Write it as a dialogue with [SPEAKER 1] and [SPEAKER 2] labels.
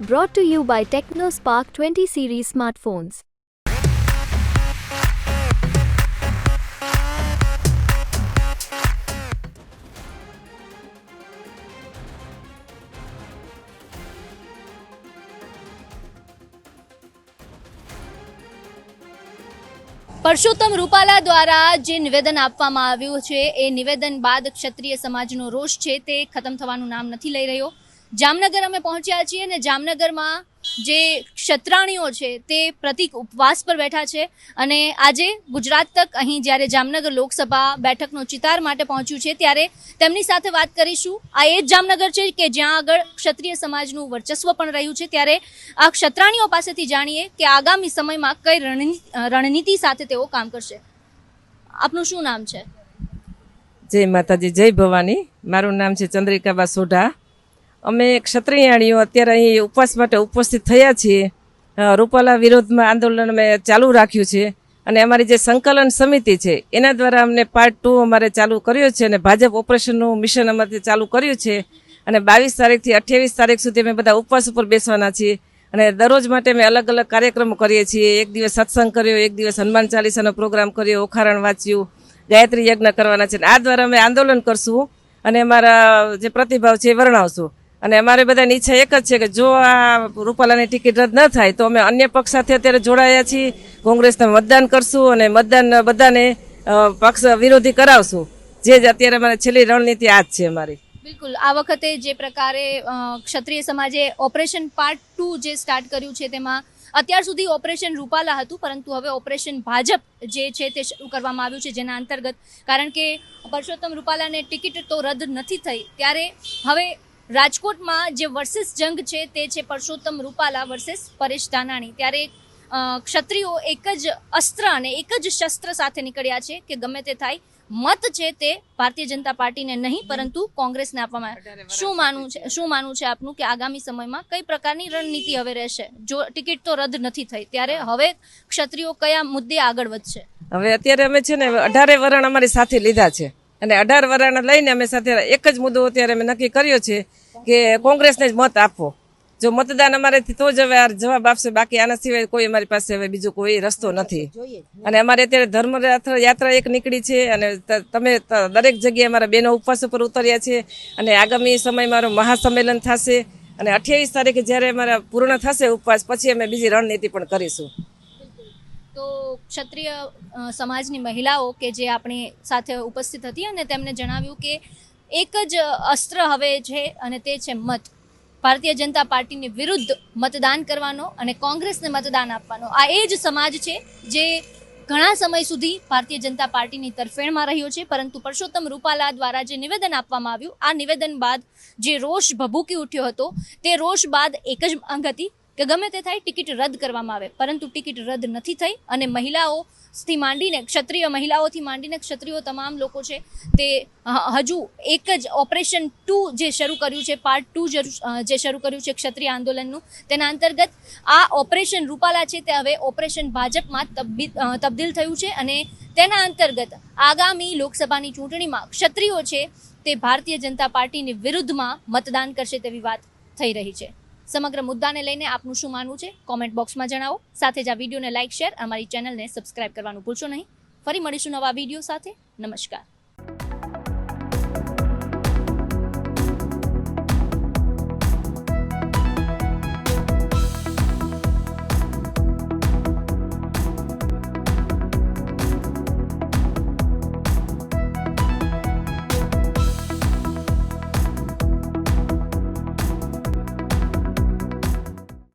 [SPEAKER 1] Brought to you by TechnoSpark 20 series smartphones.
[SPEAKER 2] Parshottam Rupala દ્વારા જે નિવેદન આપવામાં આવ્યું છે, એ નિવેદન બાદ ક્ષત્રિય સમાજનો રોષ છે, તે ખતમ થવાનું નામ નથી લઈ રહ્યો જામનગર અમે પહોંચ્યા છીએ અને જામનગરમાં જે ક્ષત્રાણીઓ છે તે પ્રતિક ઉપવાસ પર બેઠા છે. અને આજે ગુજરાત તક અહીં જ્યારે જામનગર લોકસભા બેઠકનો ચિતાર માટે પહોંચ્યું છે ત્યારે તેમની સાથે વાત કરીશું. આ એ જ જામનગર છે કે જ્યાં આગળ ક્ષત્રિય સમાજનું વર્ચસ્વ પણ રહ્યું છે. ત્યારે આ ક્ષત્રાણીઓ પાસેથી જાણીએ કે આગામી સમયમાં કઈ રણની- રણનીતિ સાથે તેઓ કામ કરશે. આપનું શું નામ છે?
[SPEAKER 3] જય માતાજી, જય ભવાની. મારું નામ છે ચંદ્રિકાબા સોઢા. અમે ક્ષત્રિયાણીઓ અત્યારે અહીં ઉપવાસ માટે ઉપસ્થિત થયા છીએ. રૂપાલા વિરોધમાં આંદોલન અમે ચાલુ રાખ્યું છે અને અમારી જે સંકલન સમિતિ છે, એના દ્વારા અમને પાર્ટ ટુ અમારે ચાલુ કર્યો છે અને ભાજપ ઓપરેશનનું મિશન અમારે ચાલુ કર્યું છે. અને બાવીસ તારીખથી અઠ્યાવીસ તારીખ સુધી અમે બધા ઉપવાસ ઉપર બેસવાના છીએ અને દરરોજ માટે અમે અલગ અલગ કાર્યક્રમો કરીએ છીએ. એક દિવસ સત્સંગ કર્યો, એક દિવસ હનુમાન ચાલીસાનો પ્રોગ્રામ કર્યો, ઓખારણ વાંચ્યું, ગાયત્રી યજ્ઞ કરવાના છે. આ દ્વારા અમે આંદોલન કરશું અને અમારા જે પ્રતિભાવ છે એ વર્ણવશું. અને અમારે બધાની ઈચ્છા એક જ છે કે જો આ રૂપાલાની ટિકિટ રદ ન થાય, તો અમે અન્ય પક્ષ સાથે અત્યારે જોડાયા છીએ. કોંગ્રેસને મતદાન કરશું અને મતદાન બધાને પક્ષ વિરોધી કરાવશું. જે જ અત્યારે અમારે છેલ્લી રણનીતિ આ જ છે અમારી.
[SPEAKER 2] બિલકુલ. આ વખતે જે પ્રકારે ક્ષત્રિય સમાજે ઓપરેશન પાર્ટ ટુ જે સ્ટાર્ટ કર્યું છે તેમાં, અત્યાર સુધી ઓપરેશન રૂપાલા હતું, પરંતુ હવે ઓપરેશન ભાજપ જે છે તે શરૂ કરવામાં આવ્યું છે જેના અંતર્ગત. કારણ કે પરસોત્તમ રૂપાલાને ટિકિટ તો રદ નથી થઈ, ત્યારે હવે રાજકોટમાં જે વર્સિસ જંગ છે તે છે પરસોત્તમ રૂપાલા વર્સિસ પરેશ ધાનાણી. ત્યારે ક્ષત્રિયો એક જ અસ્ત્ર અને એક જ શસ્ત્ર સાથે નીકળ્યા છે કે ગમે તે થાય. મત છે તે ભારતીય જનતા પાર્ટીને નહીં પરંતુ કોંગ્રેસને આપવામાં આવે. શું માનવું છે? શું માનવું છે આપનું કે આગામી સમયમાં કઈ પ્રકારની રણનીતિ હવે રહેશે? જો ટિકિટ તો રદ નથી થઈ. ત્યારે હવે ક્ષત્રિયો કયા મુદ્દે આગળ વધશે?
[SPEAKER 3] હવે અત્યારે અમે છે ને અઢારે વરણ અમારી સાથે લીધા છે. અને અઢાર વરાણા લઈને અમે સાથે એક જ મુદ્દો અત્યારે અમે નક્કી કર્યો છે કે કોંગ્રેસને જ મત આપવો જો મતદાન અમારેથી તો જ હવે આ જવાબ આપશે, બાકી આના સિવાય કોઈ અમારી પાસે હવે બીજો કોઈ રસ્તો નથી. અને અમારે અત્યારે ધર્મ યાત્રા એક નીકળી છે અને તમે દરેક જગ્યાએ અમારા બેનો ઉપવાસ ઉપર ઉતર્યા છે અને આગામી સમય મારું મહાસંમેલન થશે અને અઠ્યાવીસ તારીખે જ્યારે અમારા પૂર્ણ થશે ઉપવાસ, પછી અમે બીજી રણનીતિ પણ કરીશું.
[SPEAKER 2] તો ક્ષત્રિય સમાજની મહિલાઓ કે જે આપણી સાથે ઉપસ્થિત હતી અને તેમણે જણાવ્યું કે એક જ અસ્ત્ર હવે છે અને તે છે મત. ભારતીય જનતા પાર્ટીની વિરુદ્ધ મતદાન કરવાનો અને કોંગ્રેસને મતદાન આપવાનો. આ એ જ સમાજ છે જે ઘણા સમય સુધી ભારતીય જનતા પાર્ટીની તરફેણમાં રહ્યો છે, પરંતુ પરસોત્તમ રૂપાલા દ્વારા જે નિવેદન આપવામાં આવ્યું, આ નિવેદન બાદ જે રોષ ભભૂકી ઉઠ્યો હતો, તે રોષ બાદ એક જ માંગ હતી. કે ગમે તે થાય, ટિકિટ રદ કરવામાં આવે. પરંતુ ટિકિટ રદ નથી થઈ અને મહિલાઓ થી માંડીને, ક્ષત્રિય મહિલાઓથી માંડીને ક્ષત્રિયો તમામ લોકો છે, તે હજુ એક જ ઓપરેશન ટુ જે શરૂ કર્યું છે, પાર્ટ ટુ જે શરૂ કર્યું છે ક્ષત્રિય આંદોલનનું, તેના અંતર્ગત આ ઓપરેશન રૂપાલા છે તે હવે ઓપરેશન ભાજપમાં તબદી- તબદીલ થયું છે અને તેના અંતર્ગત આગામી લોકસભાની ચૂંટણીમાં ક્ષત્રિયો છે તે ભારતીય જનતા પાર્ટીની વિરુદ્ધમાં મતદાન કરશે તેવી વાત થઈ રહી છે. સમગ્ર મુદ્દાને લઈને આપનું શું માનવું છે? કોમેન્ટ બોક્સમાં જણાવો. સાથે જ આ વિડીયોને લાઇક શેર અમારી ચેનલને સબસ્ક્રાઇબ કરવાનું ભૂલશો નહીં. ફરી મળીશું નવા વીડિયો સાથે. નમસ્કાર.